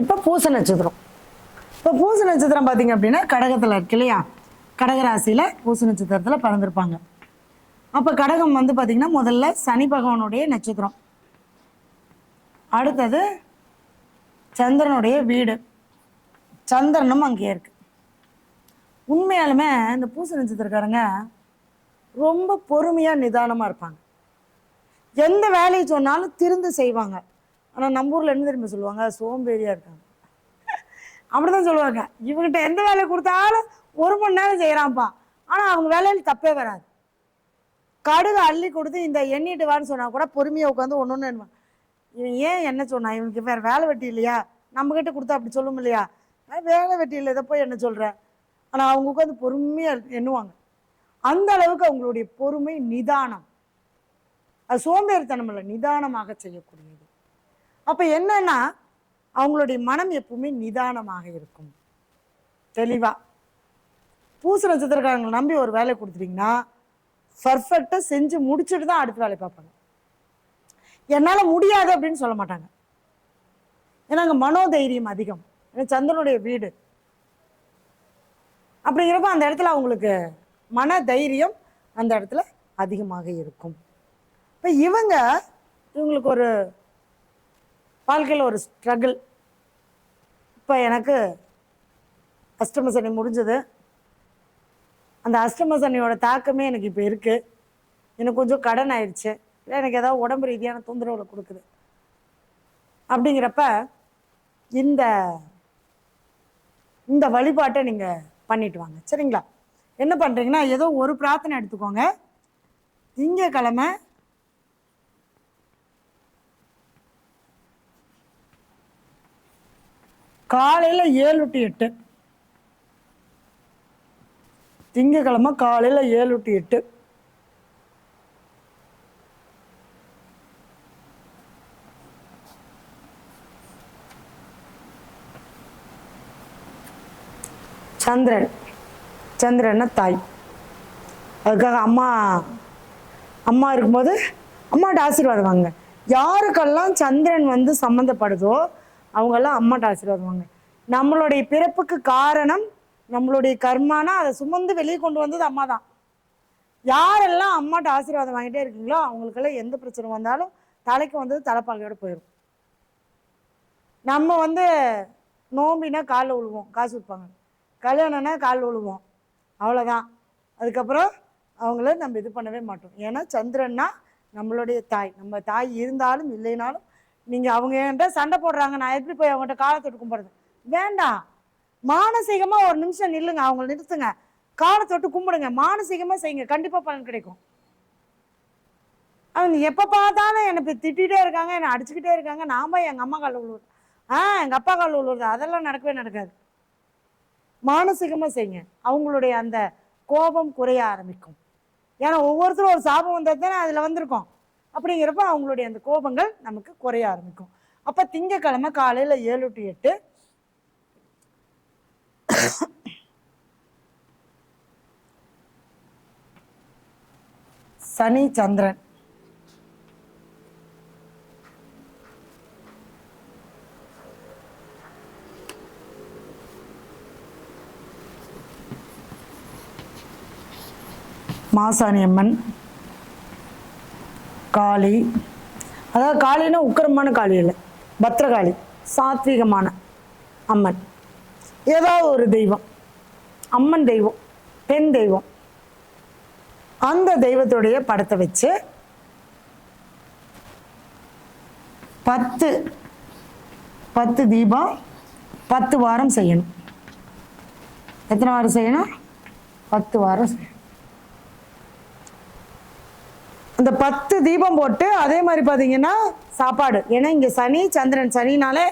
இப்போ பூச நட்சத்திரம். இப்போ பூச நட்சத்திரம் பார்த்தீங்க அப்படின்னா கடகத்தில் இருக்கு இல்லையா? கடகராசியில் பூச நட்சத்திரத்தில் பிறந்திருப்பாங்க. அப்போ கடகம் வந்து பார்த்தீங்கன்னா முதல்ல சனி பகவானுடைய நட்சத்திரம். அடுத்தது சந்திரனுடைய வீடு. சந்திரனும் அங்கே இருக்கு. உண்மையாலுமே இந்த பூச நட்சத்திரக்காரங்க ரொம்ப பொறுமையாக நிதானமாக இருப்பாங்க. எந்த வேலையை சொன்னாலும் திருந்து செய்வாங்க. ஆனால் நம்ம ஊரில் என்ன தெரியுமா சொல்லுவாங்க? சோம்பேறியாக இருக்காங்க. அப்படி தான் சொல்லுவாங்க. இவங்ககிட்ட எந்த வேலையை கொடுத்தாலும் ஒரு மணி நேரம் செய்கிறான்ப்பா ஆனால் அவங்க வேலையில் தப்பே வராது. கடுகு அள்ளி கொடுத்து இந்த எண்ணிட்டு வான்னு சொன்னால் கூட பொறுமையாக உட்காந்து ஒன்று ஒன்று இவன் ஏன் என்ன சொன்னான் இவனுக்கு வேறு வேலை வெட்டி இல்லையா? நம்மக்கிட்ட கொடுத்தா அப்படி சொல்லும் இல்லையா? வேலை வெட்டி இல்லை இதை போய் என்ன சொல்கிறேன் ஆனால் அவங்க உட்காந்து பொறுமையாக எண்ணுவாங்க. அந்த அளவுக்கு அவங்களுடைய பொறுமை நிதானம். அது சோம்பேறித்தனம் இல்லை நிதானமாக செய்யக்கூடியது. அப்போ என்னன்னா அவங்களுடைய மனம் எப்பவுமே நிதானமாக இருக்கும். தெளிவாக பூச நட்சத்திரக்காரங்களை நம்பி ஒரு வேலை கொடுத்துட்டீங்கன்னா பர்ஃபெக்டாக செஞ்சு முடிச்சுட்டு தான் அடுத்த வேலை பார்ப்பாங்க. என்னால் முடியாது அப்படின்னு சொல்ல மாட்டாங்க. ஏன்னா அங்கே மனோதைரியம் அதிகம். ஏன்னா சந்திரனுடைய வீடு. அப்படிங்கிறப்ப அந்த இடத்துல அவங்களுக்கு மன தைரியம் அந்த இடத்துல அதிகமாக இருக்கும். இப்போ இவங்க இவங்களுக்கு ஒரு வாழ்க்கையில் ஒரு ஸ்ட்ரகிள் இப்போ எனக்கு அஷ்டம சனி முடிஞ்சது. அந்த அஷ்டம சனியோட தாக்கமே எனக்கு இப்போ இருக்குது எனக்கு கொஞ்சம் கடன் ஆயிடுச்சு இல்லை எனக்கு ஏதாவது உடம்பு ரீதியான தொந்தரவுகளை கொடுக்குது. அப்படிங்கிறப்ப இந்த இந்த வழிபாட்டை நீங்கள் பண்ணிட்டு வாங்க. சரிங்களா? என்ன பண்ணுறீங்கன்னா ஏதோ ஒரு பிரார்த்தனை எடுத்துக்கோங்க. திங்கக்கிழமை காலையில் ஏழு டு எட்டு. திங்கக்கிழமை காலையில் ஏழு டு எட்டு. சந்திரன். சந்திரன்னா தாய். அதுக்காக அம்மா அம்மா இருக்கும்போது அம்மாட்ட ஆசீர்வாதம் வாங்க யாருக்கெல்லாம் சந்திரன் வந்து சம்மந்தப்படுதோ அவங்கெல்லாம் அம்மாட்ட ஆசீர்வாதம் வாங்க நம்மளுடைய பிறப்புக்கு காரணம் நம்மளுடைய கர்மானா அதை சுமந்து வெளியே கொண்டு வந்தது அம்மா தான். யாரெல்லாம் அம்மாட்ட ஆசீர்வாதம் வாங்கிட்டே இருக்கீங்களோ அவங்களுக்கெல்லாம் எந்த பிரச்சனை வந்தாலும் தலைக்கு வந்தது தலைப்பாகையோடு போயிடும் நம்ம வந்து நோம்பினா காலில் விழுவோம் காசு விற்பாங்க கல்யாணம்னா காலில் விழுவோம் அவ்வளோதான் அதுக்கப்புறம் அவங்கள நம்ம இது பண்ணவே மாட்டோம். ஏன்னா சந்திரன்னா நம்மளுடைய தாய். நம்ம தாய் இருந்தாலும் இல்லைனாலும் நீங்கள் அவங்க என்கிட்ட சண்டை போடுறாங்க நான் எப்படி போய் அவங்ககிட்ட காலை தொட்டு கும்பிட்றது? வேண்டாம். மானசீகமாக ஒரு நிமிஷம் நில்லுங்க அவங்கள நிறுத்துங்க. காலை தொட்டு கும்பிடுங்க மானசீகமாக செய்யுங்க கண்டிப்பாக பலன் கிடைக்கும். அவங்க எப்போ பார்த்தாலும் என்னை திட்டிகிட்டே இருக்காங்க என்னை அடிச்சுக்கிட்டே இருக்காங்க. நாம எங்கள் அம்மா காலில் உழுவுறது. ஆ எங்கள் அப்பா காலில் உழுவுறது அதெல்லாம் நடக்கவே நடக்காது. மானசீகமாக செய்யுங்க. அவங்களுடைய அந்த கோபம் குறைய ஆரம்பிக்கும். ஏன்னா ஒவ்வொருத்தரும் ஒரு சாபம் வந்தால் தானே அதில் வந்திருக்கோம். அப்படிங்கிறப்ப அவங்களுடைய அந்த கோபங்கள் நமக்கு குறைய ஆரம்பிக்கும். அப்போ திங்கக்கிழமை காலையில் ஏழு டு எட்டு. சனி சந்திரன். மாசாணி அம்மன். காளி. அதாவது காளின்னா உக்கிரமான காளி இல்லை பத்ரகாளி சாத்வீகமான அம்மன். ஏதாவது ஒரு தெய்வம் அம்மன் தெய்வம் பெண் தெய்வம். அந்த தெய்வத்துடைய படத்தை வச்சு பத்து பத்து தீபம் பத்து வாரம் செய்யணும். எத்தனை வாரம் செய்யணும்? பத்து வாரம் செய்யணும். அந்த பத்து தீபம் போட்டு அதே மாதிரி பார்த்தீங்கன்னா சாப்பாடு. ஏன்னா இங்கே சனி சந்திரன். சனினாலே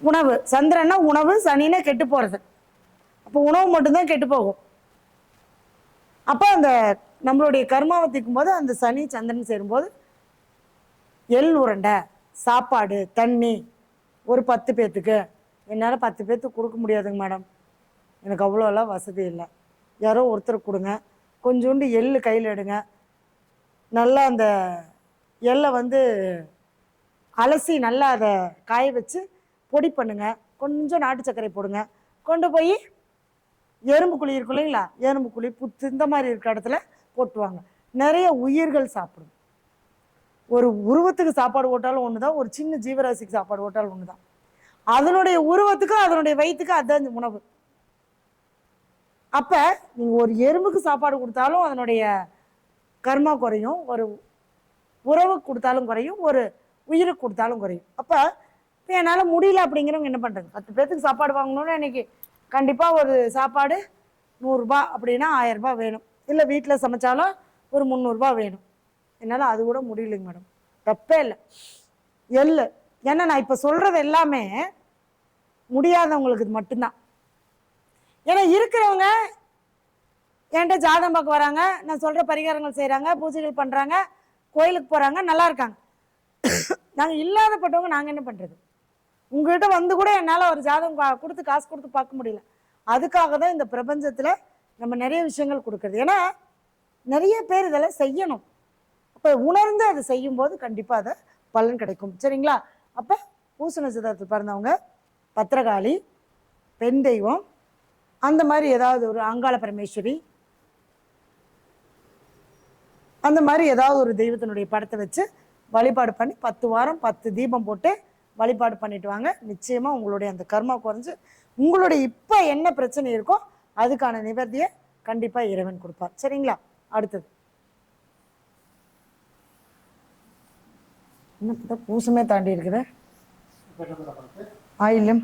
உணவு. சந்திரன்னா உணவு சனினா கெட்டு போகிறது அப்போ உணவு மட்டும்தான் கெட்டு போகும். அப்போ அந்த நம்மளுடைய கர்மாவை தீர்க்கும் போது அந்த சனி சந்திரன் சேரும்போது எள் உருண்டை சாப்பாடு தண்ணி ஒரு பத்து பேர்த்துக்கு என்னால் பத்து பேர்த்துக்கு கொடுக்க முடியாதுங்க மேடம். எனக்கு அவ்வளோலாம் வசதி இல்லை. யாரோ ஒருத்தர் கொடுங்க. கொஞ்சோண்டு எள் கையில் எடுங்க. நல்லா அந்த எல்லை வந்து அலசி நல்லா அதை காய வச்சு பொடி பண்ணுங்கள் கொஞ்சம் நாட்டு சர்க்கரை போடுங்க. கொண்டு போய் எறும்பு குழி இருக்கும் இல்லைங்களா? எறும்பு குழி புத்து இந்த மாதிரி இருக்கிற இடத்துல போட்டுவாங்க. நிறைய உயிர்கள் சாப்பிடும். ஒரு உருவத்துக்கு சாப்பாடு போட்டாலும் ஒன்று தான் ஒரு சின்ன ஜீவராசிக்கு சாப்பாடு போட்டாலும் ஒன்று தான் அதனுடைய உருவத்துக்கு அதனுடைய வயிற்றுக்கு அதுதான் உணவு. அப்போ நீங்கள் ஒரு எறும்புக்கு சாப்பாடு கொடுத்தாலும் அதனுடைய கர்மா குறையும் ஒரு உறவு கொடுத்தாலும் குறையும் ஒரு உயிருக்கு கொடுத்தாலும் குறையும். அப்போ இப்போ என்னால் முடியல அப்படிங்கிறவங்க என்ன பண்ணுறது பத்து பேர்த்துக்கு சாப்பாடு வாங்கணும்னா இன்னைக்கு கண்டிப்பாக ஒரு சாப்பாடு நூறுரூபா அப்படின்னா ஆயரரூபா வேணும். இல்லை வீட்டில் சமைச்சாலும் ஒரு முந்நூறுரூபா வேணும். என்னால் அது கூட முடியலைங்க மேடம். தப்பே இல்லை. எள்ளு. ஏன்னா நான் இப்போ சொல்கிறது எல்லாமே முடியாதவங்களுக்கு இது மட்டும்தான். ஏன்னா இருக்கிறவங்க என்கிட்ட ஜாதகம் பார்க்க வராங்க? நான் சொல்கிற பரிகாரங்கள் செய்கிறாங்க பூஜைகள் பண்ணுறாங்க கோயிலுக்கு போகிறாங்க நல்லா இருக்காங்க. நாங்கள் இல்லாதப்பட்டவங்க நாங்கள் என்ன பண்ணுறது உங்கள்கிட்ட வந்து கூட என்னால் ஒரு ஜாதகம் கா- கொடுத்து காசு கொடுத்து பார்க்க முடியல. அதுக்காக தான் இந்த பிரபஞ்சத்தில் நம்ம நிறைய விஷயங்கள் கொடுக்குறது. ஏன்னா நிறைய பேர் இதெல்லாம் செய்யணும். அப்போ உணர்ந்து அதை செய்யும்போது கண்டிப்பாக அதை பலன் கிடைக்கும். சரிங்களா? அப்போ பூச நட்சத்திரத்தில் பிறந்தவங்க பத்திரகாளி பெண் தெய்வம் அந்த மாதிரி ஏதாவது ஒரு அங்காள பரமேஸ்வரி அந்த மாதிரி ஏதாவது ஒரு தெய்வத்தினுடைய படத்தை வச்சு வழிபாடு பண்ணி பத்து வாரம் பத்து தீபம் போட்டு வழிபாடு பண்ணிட்டு வாங்க. நிச்சயமாக உங்களுடைய அந்த கர்மா குறைஞ்சு உங்களுடைய இப்போ என்ன பிரச்சனை இருக்கோ அதுக்கான நிவர்த்தியை கண்டிப்பாக இறைவன் கொடுப்பார். சரிங்களா? அடுத்தது. என்ன பூசமே தாண்டி இருக்குது. ஆயிலும்